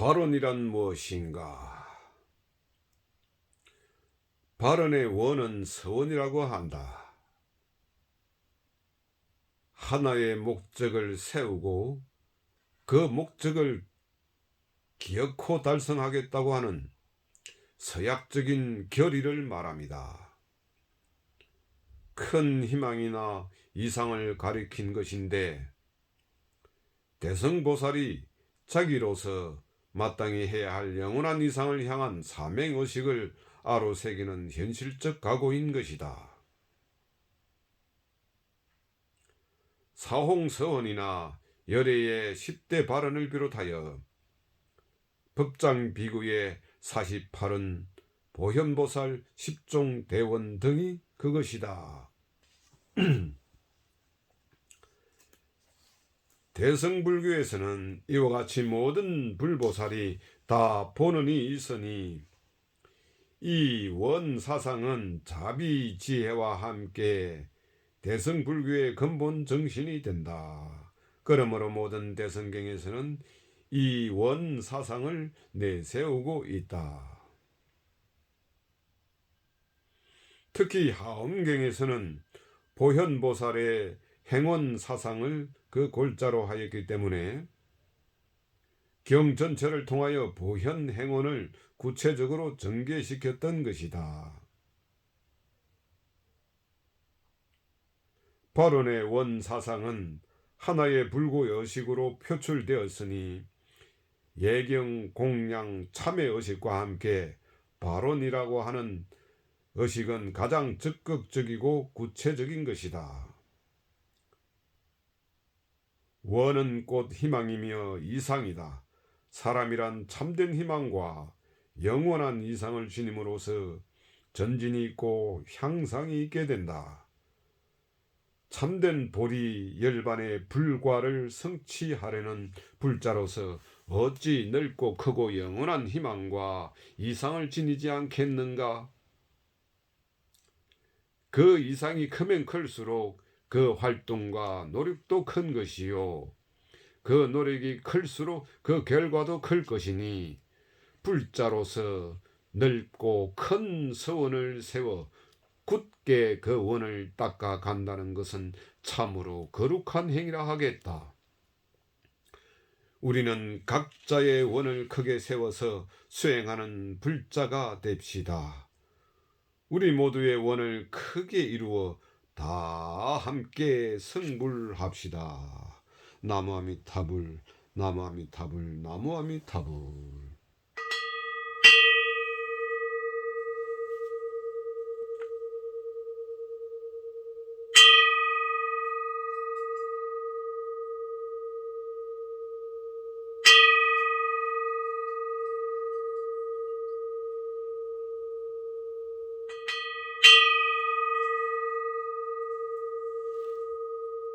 발언이란 무엇인가? 발언의 원은 서원이라고 한다. 하나의 목적을 세우고 그 목적을 기어코 달성하겠다고 하는 서약적인 결의를 말합니다. 큰 희망이나 이상을 가리킨 것인데 대성보살이 자기로서 마땅히 해야 할 영원한 이상을 향한 사명의식을 아로새기는 현실적 각오인 것이다. 사홍서원이나 열애의 10대 발언을 비롯하여 법장 비구의 48은 보현보살 10종 대원 등이 그것이다. 대성불교에서는 이와 같이 모든 불보살이 다 본원이 있으니 이 원사상은 자비지혜와 함께 대성불교의 근본 정신이 된다. 그러므로 모든 대성경에서는 이 원사상을 내세우고 있다. 특히 하엄경에서는 보현보살의 행원 사상을 그 골자로 하였기 때문에 경 전체를 통하여 보현 행원을 구체적으로 전개시켰던 것이다. 발언의 원 사상은 하나의 불구 의식으로 표출되었으니 예경, 공양, 참회 의식과 함께 발언이라고 하는 의식은 가장 적극적이고 구체적인 것이다. 원은 곧 희망이며 이상이다. 사람이란 참된 희망과 영원한 이상을 지님으로써 전진이 있고 향상이 있게 된다. 참된 보리 열반의 불과를 성취하려는 불자로서 어찌 넓고 크고 영원한 희망과 이상을 지니지 않겠는가? 그 이상이 크면 클수록 그 활동과 노력도 큰 것이요. 그 노력이 클수록 그 결과도 클 것이니 불자로서 넓고 큰 서원을 세워 굳게 그 원을 닦아 간다는 것은 참으로 거룩한 행위라 하겠다. 우리는 각자의 원을 크게 세워서 수행하는 불자가 됩시다. 우리 모두의 원을 크게 이루어 다 함께 성불합시다. 나무아미타불, 나무아미타불, 나무아미타불.